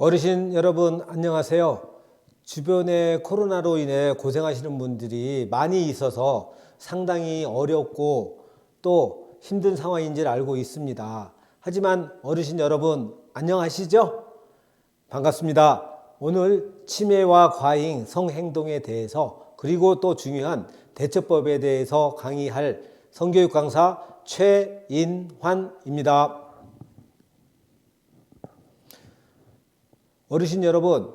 어르신 여러분 안녕하세요. 주변에 코로나로 인해 고생하시는 분들이 많이 있어서 상당히 어렵고 또 힘든 상황인 줄 알고 있습니다. 하지만 어르신 여러분 안녕하시죠? 반갑습니다. 오늘 치매와 과잉 성행동에 대해서 그리고 또 중요한 대처법에 대해서 강의할 성교육 강사 최인환입니다. 어르신 여러분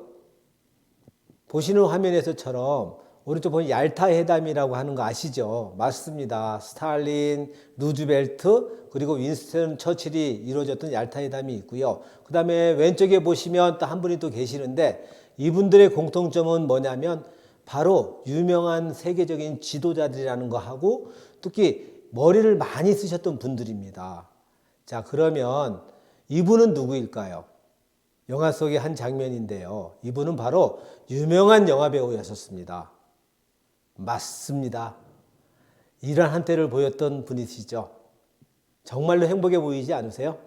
보시는 화면에서처럼 오른쪽 보면 얄타 회담이라고 하는 거 아시죠? 맞습니다. 스탈린, 루즈벨트 그리고 윈스턴 처칠이 이루어졌던 얄타 회담이 있고요. 그 다음에 왼쪽에 보시면 또 한 분이 또 계시는데 이분들의 공통점은 뭐냐면 바로 유명한 세계적인 지도자들이라는 거 하고 특히 머리를 많이 쓰셨던 분들입니다. 자 그러면 이분은 누구일까요? 영화 속의 한 장면인데요. 이분은 바로 유명한 영화 배우였었습니다. 맞습니다. 이런 한때를 보였던 분이시죠. 정말로 행복해 보이지 않으세요?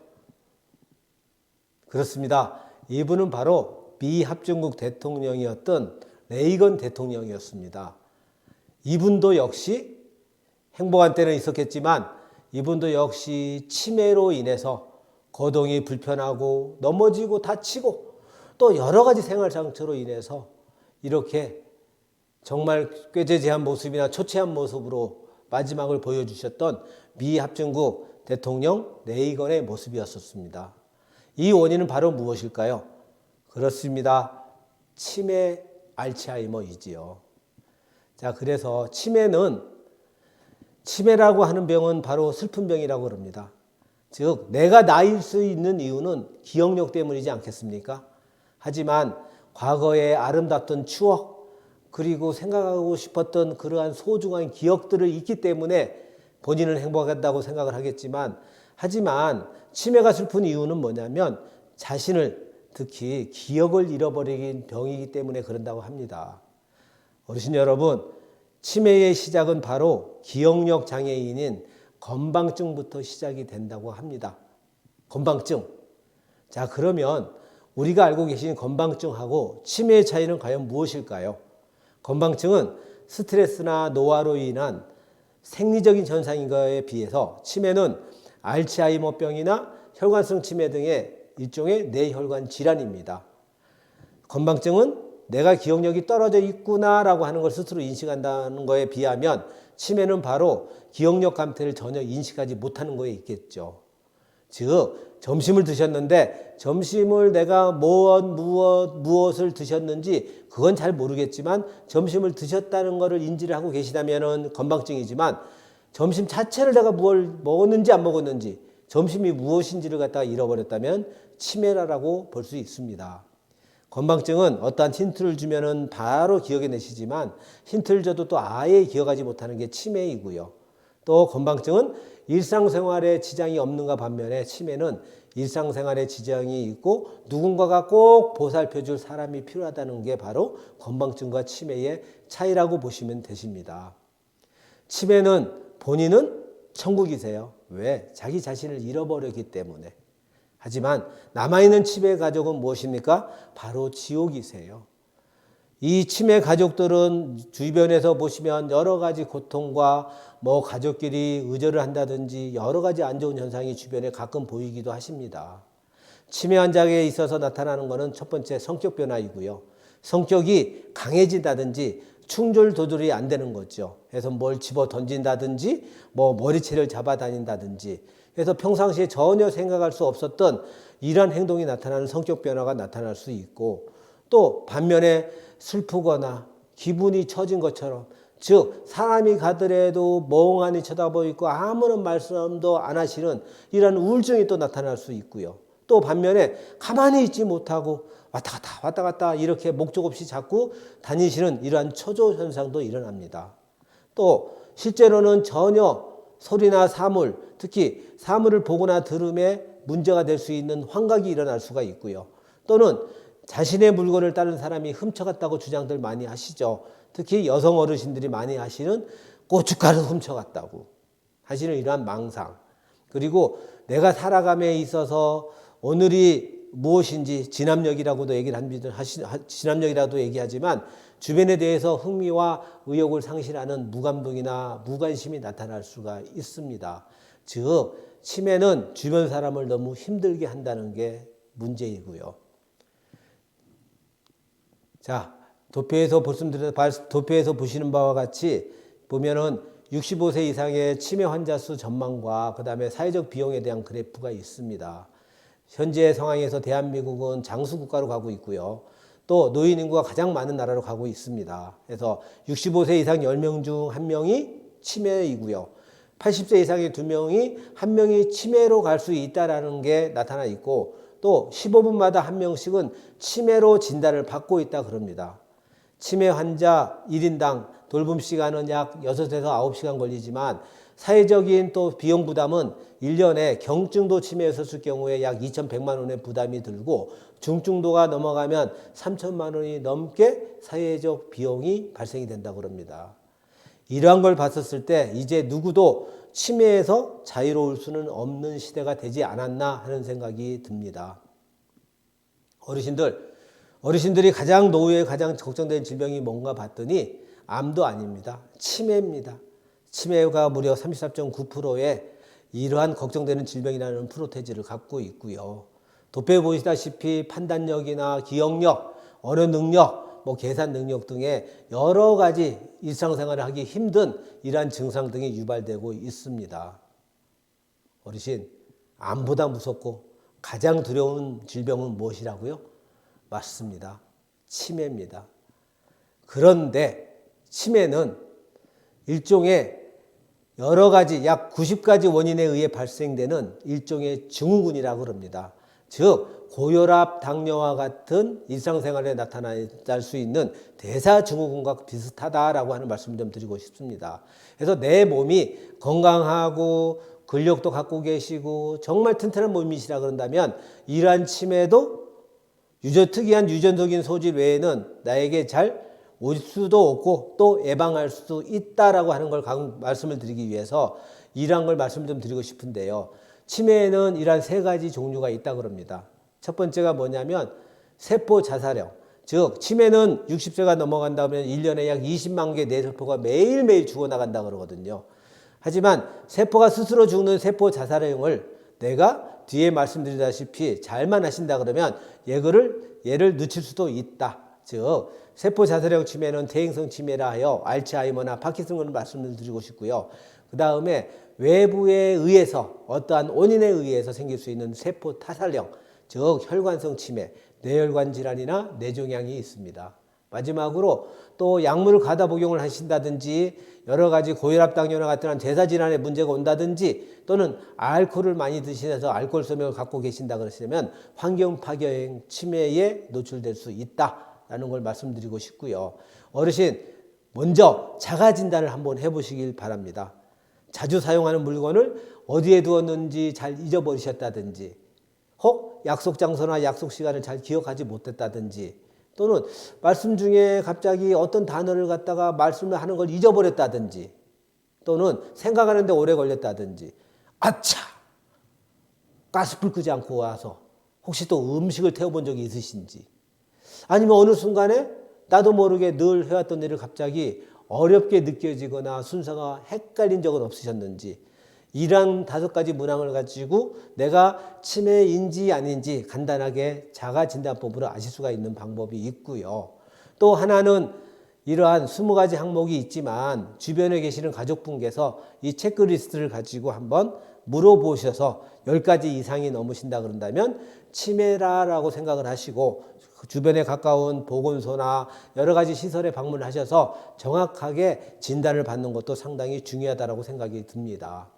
그렇습니다. 이분은 바로 미 합중국 대통령이었던 레이건 대통령이었습니다. 이분도 역시 행복한 때는 있었겠지만 이분도 역시 치매로 인해서 거동이 불편하고 넘어지고 다치고 또 여러 가지 생활 상처로 인해서 이렇게 정말 꾀죄죄한 모습이나 초췌한 모습으로 마지막을 보여주셨던 미 합중국 대통령 레이건의 모습이었었습니다. 이 원인은 바로 무엇일까요? 그렇습니다. 치매 알츠하이머이지요. 자, 그래서 치매는 치매라고 하는 병은 바로 슬픈 병이라고 그럽니다. 즉, 내가 나일 수 있는 이유는 기억력 때문이지 않겠습니까? 하지만 과거의 아름답던 추억, 그리고 생각하고 싶었던 그러한 소중한 기억들을 잊기 때문에 본인은 행복하다고 생각을 하겠지만, 하지만 치매가 슬픈 이유는 뭐냐면 자신을 특히 기억을 잃어버리긴 병이기 때문에 그런다고 합니다. 어르신 여러분, 치매의 시작은 바로 기억력 장애인인 건방증부터 시작이 된다고 합니다. 건방증. 자, 그러면 우리가 알고 계신 건방증하고 치매의 차이는 과연 무엇일까요? 건방증은 스트레스나 노화로 인한 생리적인 현상인 것에 비해서 치매는 알츠하이머병이나 혈관성 치매 등의 일종의 뇌혈관 질환입니다. 건방증은 내가 기억력이 떨어져 있구나라고 하는 걸 스스로 인식한다는 것에 비하면 치매는 바로 기억력 감퇴를 전혀 인식하지 못하는 거에 있겠죠. 즉 점심을 드셨는데 점심을 내가 무엇 무엇 무엇을 드셨는지 그건 잘 모르겠지만 점심을 드셨다는 것을 인지를 하고 계시다면은 건방증이지만 점심 자체를 내가 뭘 먹었는지 안 먹었는지 점심이 무엇인지를 갖다가 잃어버렸다면 치매라고 볼 수 있습니다. 건방증은 어떠한 힌트를 주면은 바로 기억해 내시지만 힌트를 줘도 또 아예 기억하지 못하는 게 치매이고요. 또 건방증은 일상생활에 지장이 없는가 반면에 치매는 일상생활에 지장이 있고 누군가가 꼭 보살펴 줄 사람이 필요하다는 게 바로 건방증과 치매의 차이라고 보시면 되십니다. 치매는 본인은 천국이세요. 왜? 자기 자신을 잃어버렸기 때문에. 하지만 남아있는 치매 가족은 무엇입니까? 바로 지옥이세요. 이 치매 가족들은 주변에서 보시면 여러 가지 고통과 뭐 가족끼리 의절을 한다든지 여러 가지 안 좋은 현상이 주변에 가끔 보이기도 하십니다. 치매 환자에 있어서 나타나는 것은 첫 번째 성격 변화이고요. 성격이 강해진다든지 충돌 조절이 안 되는 거죠. 그래서 뭘 집어 던진다든지 뭐 머리채를 잡아 다닌다든지 그래서 평상시에 전혀 생각할 수 없었던 이러한 행동이 나타나는 성격 변화가 나타날 수 있고 또 반면에 슬프거나 기분이 처진 것처럼 즉 사람이 가더라도 멍하니 쳐다보고 아무런 말씀도 안 하시는 이런 우울증이 또 나타날 수 있고요. 또 반면에 가만히 있지 못하고 왔다 갔다 왔다 갔다 이렇게 목적 없이 자꾸 다니시는 이러한 초조 현상도 일어납니다. 또 실제로는 전혀 소리나 사물, 특히 사물을 보거나 들음에 문제가 될 수 있는 환각이 일어날 수가 있고요. 또는 자신의 물건을 다른 사람이 훔쳐갔다고 주장들 많이 하시죠. 특히 여성 어르신들이 많이 하시는 고춧가루 훔쳐갔다고 하시는 이러한 망상. 그리고 내가 살아감에 있어서 오늘이 무엇인지 진압력이라고도 얘기를 합니다. 진압력이라도 얘기하지만 주변에 대해서 흥미와 의욕을 상실하는 무감동이나 무관심이 나타날 수가 있습니다. 즉 치매는 주변 사람을 너무 힘들게 한다는 게 문제이고요. 자, 도표에서 말씀드린 도표에서 보시는 바와 같이 보면은 65세 이상의 치매 환자 수 전망과 그다음에 사회적 비용에 대한 그래프가 있습니다. 현재 상황에서 대한민국은 장수 국가로 가고 있고요. 또 노인 인구가 가장 많은 나라로 가고 있습니다. 그래서 65세 이상 10명 중 1명이 치매이고요. 80세 이상의 2명이 한 명이 치매로 갈 수 있다라는 게 나타나 있고 또 15분마다 한 명씩은 치매로 진단을 받고 있다 그럽니다. 치매 환자 1인당 돌봄 시간은 약 6에서 9시간 걸리지만 사회적인 또 비용 부담은 1년에 경증도 치매에 있었을 경우에 약 2,100만 원의 부담이 들고 중증도가 넘어가면 3천만 원이 넘게 사회적 비용이 발생이 된다고 합니다. 이러한 걸 봤었을 때 이제 누구도 치매에서 자유로울 수는 없는 시대가 되지 않았나 하는 생각이 듭니다. 어르신들, 어르신들이 가장 노후에 가장 걱정되는 질병이 뭔가 봤더니 암도 아닙니다. 치매입니다. 치매가 무려 33.9%의 이러한 걱정되는 질병이라는 프로테지를 갖고 있고요. 도표에 보시다시피 판단력이나 기억력, 언어 능력, 뭐 계산 능력 등의 여러 가지 일상생활을 하기 힘든 이러한 증상 등이 유발되고 있습니다. 어르신, 암보다 무섭고 가장 두려운 질병은 무엇이라고요? 맞습니다. 치매입니다. 그런데 치매는 일종의 여러 가지 약 90가지 원인에 의해 발생되는 일종의 증후군이라고 합니다. 즉 고혈압, 당뇨와 같은 일상생활에 나타날 수 있는 대사증후군과 비슷하다라고 하는 말씀을 좀 드리고 싶습니다. 그래서 내 몸이 건강하고 근력도 갖고 계시고 정말 튼튼한 몸이시라 그런다면 이러한 치매도 유전 특이한 유전적인 소질 외에는 나에게 잘 올 수도 없고 또 예방할 수도 있다라고 하는 걸 강- 말씀을 드리기 위해서 이러한 걸 말씀 좀 드리고 싶은데요. 치매에는 이러한 세 가지 종류가 있다고 합니다. 첫 번째가 뭐냐면 세포 자살형. 즉 치매는 60세가 넘어간다면 1년에 약 20만 개의 뇌세포가 매일매일 죽어나간다 그러거든요. 하지만 세포가 스스로 죽는 세포 자살형을 내가 뒤에 말씀드리다시피 잘만 하신다 그러면 얘를 얘를 늦출 수도 있다. 즉 세포 자살형 치매는 대행성 치매라 하여 알츠하이머나 파킨슨을 말씀을 드리고 싶고요. 그 다음에 외부에 의해서 어떠한 원인에 의해서 생길 수 있는 세포 타살형, 즉 혈관성 치매, 뇌혈관 질환이나 뇌종양이 있습니다. 마지막으로 또 약물을 과다 복용을 하신다든지 여러 가지 고혈압 당뇨나 같은 대사 질환에 문제가 온다든지 또는 알코올을 많이 드시면서 알코올 소명을 갖고 계신다 그러시면 환경 파괴형 치매에 노출될 수 있다라는 걸 말씀드리고 싶고요. 어르신 먼저 자가 진단을 한번 해보시길 바랍니다. 자주 사용하는 물건을 어디에 두었는지 잘 잊어버리셨다든지 혹 약속 장소나 약속 시간을 잘 기억하지 못했다든지 또는 말씀 중에 갑자기 어떤 단어를 갖다가 말씀을 하는 걸 잊어버렸다든지 또는 생각하는데 오래 걸렸다든지 아차! 가스불 끄지 않고 와서 혹시 또 음식을 태워본 적이 있으신지 아니면 어느 순간에 나도 모르게 늘 해왔던 일을 갑자기 어렵게 느껴지거나 순서가 헷갈린 적은 없으셨는지 이런 다섯 가지 문항을 가지고 내가 치매인지 아닌지 간단하게 자가 진단법으로 아실 수가 있는 방법이 있고요. 또 하나는 이러한 스무 가지 항목이 있지만 주변에 계시는 가족분께서 이 체크리스트를 가지고 한번 물어보셔서 열 가지 이상이 넘으신다 그런다면 치매라라고 생각을 하시고 그 주변에 가까운 보건소나 여러 가지 시설에 방문하셔서 정확하게 진단을 받는 것도 상당히 중요하다고 생각이 듭니다.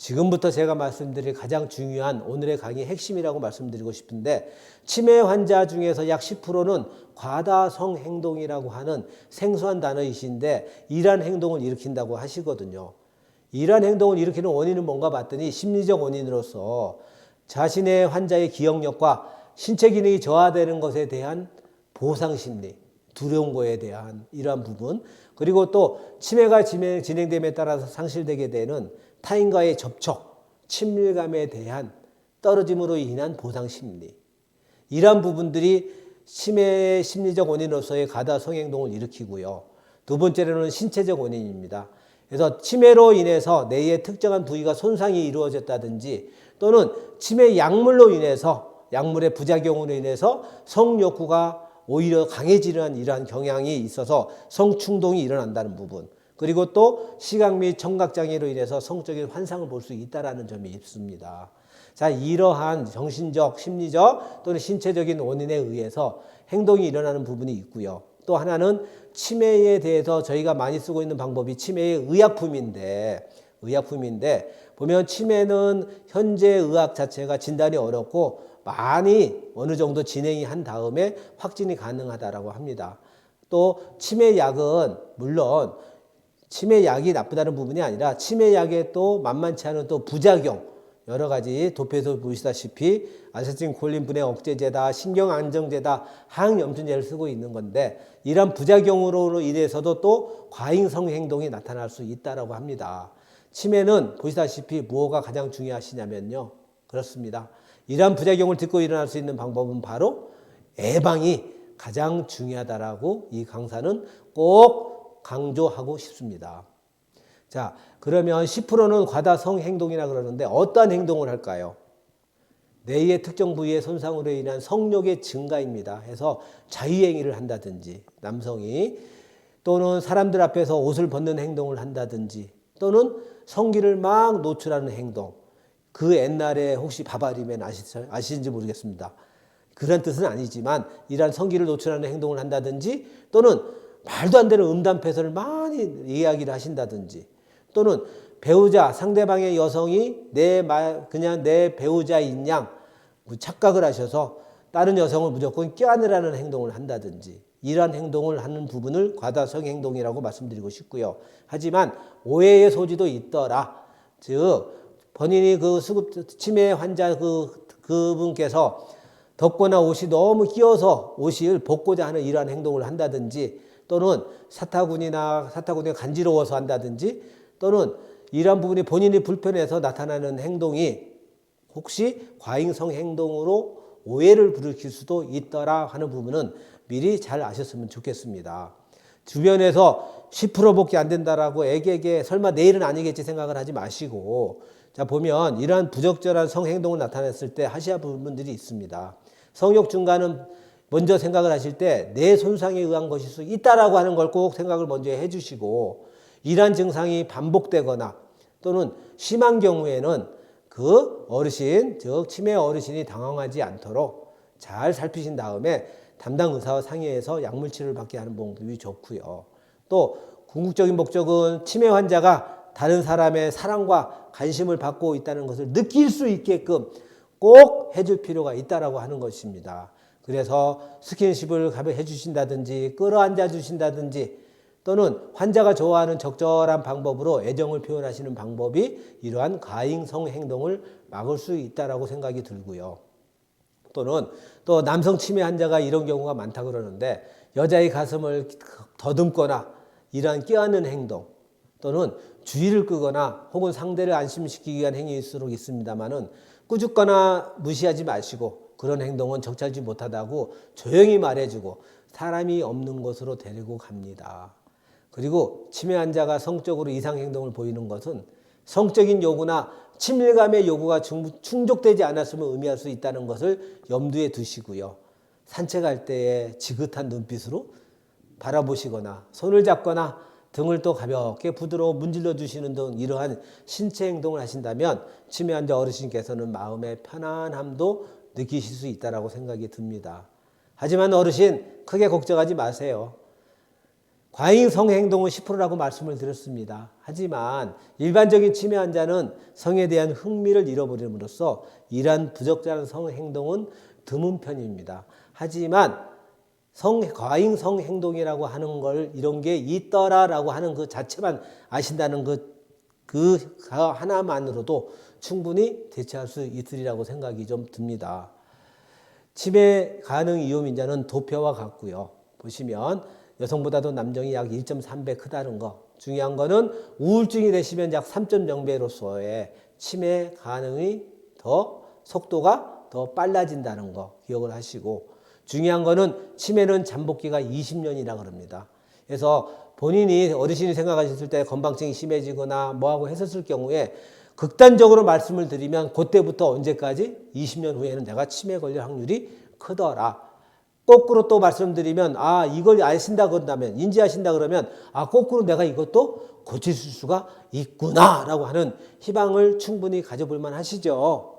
지금부터 제가 말씀드릴 가장 중요한 오늘의 강의 핵심이라고 말씀드리고 싶은데 치매 환자 중에서 약 10%는 과다성 행동이라고 하는 생소한 단어이신데 이러한 행동을 일으킨다고 하시거든요. 이러한 행동을 일으키는 원인은 뭔가 봤더니 심리적 원인으로서 자신의 환자의 기억력과 신체 기능이 저하되는 것에 대한 보상 심리, 두려운 거에 대한 이러한 부분, 그리고 또 치매가 진행- 진행됨에 따라서 상실되게 되는 타인과의 접촉, 친밀감에 대한 떨어짐으로 인한 보상 심리, 이러한 부분들이 치매의 심리적 원인으로서의 가다 성행동을 일으키고요. 두 번째로는 신체적 원인입니다. 그래서 치매로 인해서 뇌의 특정한 부위가 손상이 이루어졌다든지 또는 치매 약물로 인해서 약물의 부작용으로 인해서 성욕구가 오히려 강해지는 이러한 경향이 있어서 성충동이 일어난다는 부분. 그리고 또 시각 및 청각 장애로 인해서 성적인 환상을 볼 수 있다라는 점이 있습니다. 자, 이러한 정신적, 심리적 또는 신체적인 원인에 의해서 행동이 일어나는 부분이 있고요. 또 하나는 치매에 대해서 저희가 많이 쓰고 있는 방법이 치매의 의약품인데 의약품인데 보면 치매는 현재 의학 자체가 진단이 어렵고 많이 어느 정도 진행이 한 다음에 확진이 가능하다라고 합니다. 또 치매 약은 물론 치매 약이 나쁘다는 부분이 아니라 치매 약에 또 만만치 않은 또 부작용 여러 가지 도표에서 보시다시피 아세틸콜린 분해 억제제다, 신경 안정제다, 항염증제를 쓰고 있는 건데 이런 부작용으로 인해서도 또 과잉성 행동이 나타날 수 있다라고 합니다. 치매는 보시다시피 무엇가 가장 중요하시냐면요. 그렇습니다. 이러한 부작용을 듣고 일어날 수 있는 방법은 바로 예방이 가장 중요하다라고 이 강사는 꼭 강조하고 싶습니다. 자, 그러면 10%는 과다 성 행동이라 그러는데 어떠한 행동을 할까요? 뇌의 특정 부위의 손상으로 인한 성욕의 증가입니다. 해서 자유행위를 한다든지 남성이 또는 사람들 앞에서 옷을 벗는 행동을 한다든지 또는 성기를 막 노출하는 행동. 그 옛날에 혹시 바바리맨? 아시는지 모르겠습니다. 그런 뜻은 아니지만 이러한 성기를 노출하는 행동을 한다든지 또는 말도 안 되는 음담패설을 많이 이야기를 하신다든지 또는 배우자 상대방의 여성이 내 말 그냥 내 배우자인 양 착각을 하셔서 다른 여성을 무조건 껴안으라는 행동을 한다든지 이러한 행동을 하는 부분을 과다성 행동이라고 말씀드리고 싶고요. 하지만 오해의 소지도 있더라. 즉 본인이 그 수급 치매 환자 그 그분께서 덥거나 옷이 너무 끼어서 옷을 벗고자 하는 이러한 행동을 한다든지 또는 사타구니나 사타구니가 간지러워서 한다든지 또는 이러한 부분이 본인이 불편해서 나타나는 행동이 혹시 과잉성 행동으로 오해를 불러킬 수도 있더라 하는 부분은 미리 잘 아셨으면 좋겠습니다. 주변에서 10%밖에 안 된다라고 애게게 설마 내일은 아니겠지 생각을 하지 마시고 자 보면 이러한 부적절한 성행동을 나타냈을 때 하셔야 부분들이 있습니다. 성욕 증가는 먼저 생각을 하실 때 내 손상에 의한 것일 수 있다라고 하는 걸 꼭 생각을 먼저 해주시고 이러한 증상이 반복되거나 또는 심한 경우에는 그 어르신, 즉 치매 어르신이 당황하지 않도록 잘 살피신 다음에 담당 의사와 상의해서 약물 치료를 받게 하는 방법이 좋고요. 또 궁극적인 목적은 치매 환자가 다른 사람의 사랑과 관심을 받고 있다는 것을 느낄 수 있게끔 꼭 해줄 필요가 있다라고 하는 것입니다. 그래서 스킨십을 해주신다든지 끌어안아 주신다든지 또는 환자가 좋아하는 적절한 방법으로 애정을 표현하시는 방법이 이러한 가잉성 행동을 막을 수 있다라고 생각이 들고요. 또는 또 남성 치매 환자가 이런 경우가 많다 그러는데 여자의 가슴을 더듬거나 이러한 껴안는 행동 또는 주의를 끄거나 혹은 상대를 안심시키기 위한 행위일수록 있습니다만은 꾸짖거나 무시하지 마시고 그런 행동은 적절치 못하다고 조용히 말해주고 사람이 없는 곳으로 데리고 갑니다. 그리고 치매 환자가 성적으로 이상 행동을 보이는 것은 성적인 요구나 친밀감의 요구가 충족되지 않았으면 의미할 수 있다는 것을 염두에 두시고요. 산책할 때에 지긋한 눈빛으로 바라보시거나 손을 잡거나 등을 또 가볍게 부드러워 문질러 주시는 등 이러한 신체 행동을 하신다면 치매 환자 어르신께서는 마음의 편안함도 느끼실 수 있다라고 생각이 듭니다. 하지만 어르신 크게 걱정하지 마세요. 과잉 성행동은 10%라고 말씀을 드렸습니다. 하지만 일반적인 치매 환자는 성에 대한 흥미를 잃어버림으로써 이러한 부적절한 성행동은 드문 편입니다. 하지만 성, 과잉 성행동이라고 하는 걸 이런 게 있더라라고 하는 그 자체만 아신다는 그, 그 하나만으로도 충분히 대체할 수 있으리라고 생각이 좀 듭니다. 치매 가능 이유민자는 도표와 같고요. 보시면 여성보다도 남성이 약 1.3배 크다는 거. 중요한 거는 우울증이 되시면 약 3.0배로서의 치매 가능이 더 속도가 더 빨라진다는 거 기억을 하시고 중요한 거는 치매는 잠복기가 20년이라 그럽니다. 그래서 본인이 어르신이 생각하셨을 때 건방증이 심해지거나 뭐하고 했었을 경우에 극단적으로 말씀을 드리면 그때부터 언제까지 20년 후에는 내가 치매 걸릴 확률이 크더라. 거꾸로 또 말씀드리면 아 이걸 아신다 그런다면 인지하신다 그러면 아 거꾸로 내가 이것도 고칠 수가 있구나라고 하는 희망을 충분히 가져볼 만하시죠.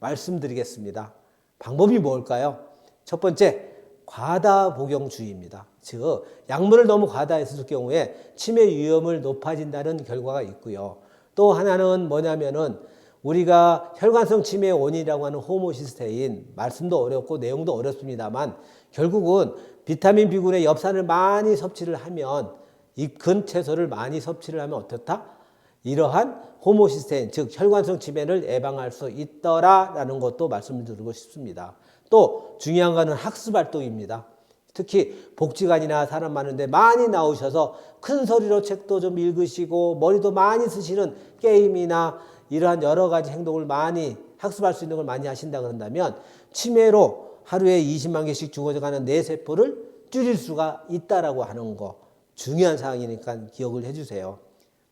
말씀드리겠습니다. 방법이 뭘까요? 첫 번째 과다 복용주의입니다. 즉 약물을 너무 과다했을 경우에 치매 위험을 높아진다는 결과가 있고요. 또 하나는 뭐냐면은 우리가 혈관성 치매의 원인이라고 하는 호모시스테인 말씀도 어렵고 내용도 어렵습니다만 결국은 비타민 B군의 엽산을 많이 섭취를 하면 이 근채소를 많이 섭취를 하면 어떻다? 이러한 호모시스테인 즉 혈관성 치매를 예방할 수 있더라라는 것도 말씀을 드리고 싶습니다. 또 중요한 거는 학습 활동입니다. 특히 복지관이나 사람 많은데 많이 나오셔서 큰 소리로 책도 좀 읽으시고 머리도 많이 쓰시는 게임이나 이러한 여러 가지 행동을 많이 학습할 수 있는 걸 많이 하신다 그런다면 치매로 하루에 20만 개씩 죽어가는 뇌세포를 줄일 수가 있다라고 하는 거 중요한 사항이니까 기억을 해 주세요.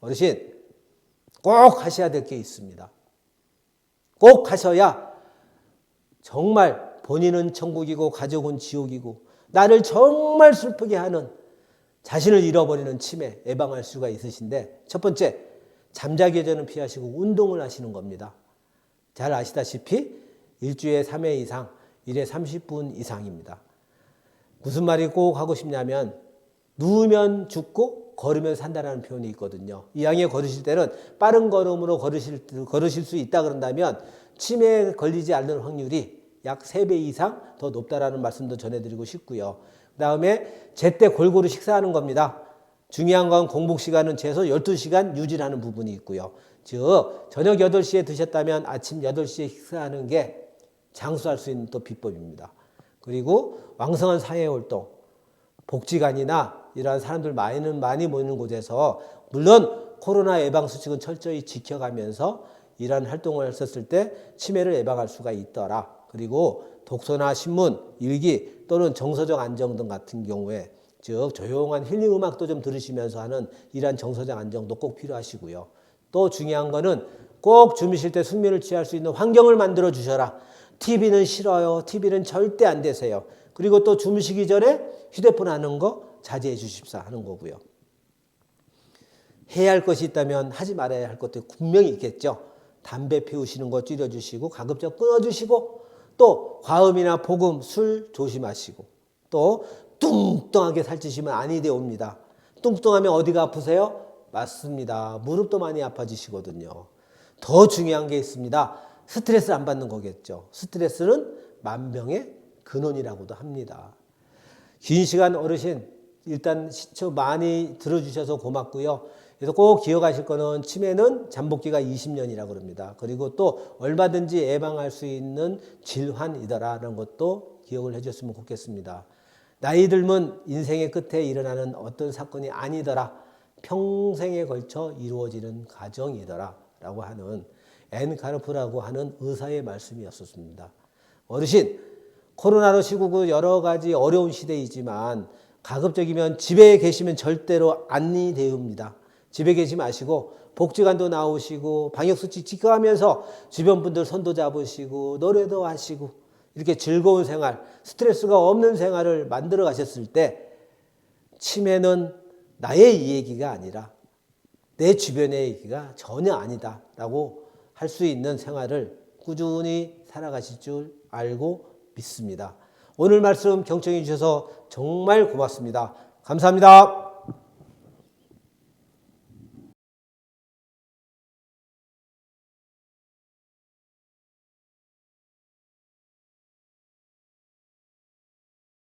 어르신 꼭 하셔야 될 게 있습니다. 꼭 하셔야 정말 본인은 천국이고 가족은 지옥이고 나를 정말 슬프게 하는 자신을 잃어버리는 치매 예방할 수가 있으신데 첫 번째 잠자기 전은 피하시고 운동을 하시는 겁니다. 잘 아시다시피 일주일에 3회 이상, 일에 30분 이상입니다. 무슨 말이 꼭 하고 싶냐면 누우면 죽고 걸으면 산다라는 표현이 있거든요. 이왕에 걸으실 때는 빠른 걸음으로 걸으실, 걸으실 수 있다 그런다면 치매에 걸리지 않는 확률이 약 3배 이상 더 높다라는 말씀도 전해드리고 싶고요. 그 다음에 제때 골고루 식사하는 겁니다. 중요한 건 공복 시간은 최소 12시간 유지하는 부분이 있고요. 즉, 저녁 8시에 드셨다면 아침 8시에 식사하는 게 장수할 수 있는 또 비법입니다. 그리고 왕성한 사회활동, 복지관이나 이러한 사람들 많이는 많이 모이는 곳에서 물론 코로나 예방 수칙은 철저히 지켜가면서 이러한 활동을 했었을 때 치매를 예방할 수가 있더라. 그리고 독서나 신문, 일기 또는 정서적 안정 등 같은 경우에 즉 조용한 힐링 음악도 좀 들으시면서 하는 이러한 정서적 안정도 꼭 필요하시고요. 또 중요한 거는 꼭 주무실 때 숙면을 취할 수 있는 환경을 만들어 주셔라. TV는 싫어요. TV는 절대 안 되세요. 그리고 또 주무시기 전에 휴대폰 하는 거 자제해 주십사 하는 거고요. 해야 할 것이 있다면 하지 말아야 할 것도 분명히 있겠죠. 담배 피우시는 거 줄여주시고 가급적 끊어주시고 또 과음이나 복음, 술 조심하시고 또 뚱뚱하게 살찌시면 아니 되옵니다. 뚱뚱하면 어디가 아프세요? 맞습니다. 무릎도 많이 아파지시거든요. 더 중요한 게 있습니다. 스트레스 안 받는 거겠죠. 스트레스는 만병의 근원이라고도 합니다. 긴 시간 어르신 일단 시청 많이 들어주셔서 고맙고요. 그래서 꼭 기억하실 거는 치매는 잠복기가 20년이라고 그럽니다. 그리고 또 얼마든지 예방할 수 있는 질환이더라라는 것도 기억을 해줬으면 좋겠습니다. 나이 들면 인생의 끝에 일어나는 어떤 사건이 아니더라. 평생에 걸쳐 이루어지는 과정이더라. 라고 하는 앤 카르프라고 하는 의사의 말씀이었었습니다. 어르신, 코로나로 시국은 여러 가지 어려운 시대이지만 가급적이면 집에 계시면 절대로 안니 대웁니다. 집에 계시 마시고 복지관도 나오시고 방역수칙 지켜가면서 주변 분들 손도 잡으시고 노래도 하시고 이렇게 즐거운 생활, 스트레스가 없는 생활을 만들어 가셨을 때 치매는 나의 이야기가 아니라 내 주변의 얘기가 전혀 아니다라고 할 수 있는 생활을 꾸준히 살아가실 줄 알고 믿습니다. 오늘 말씀 경청해 주셔서 정말 고맙습니다. 감사합니다.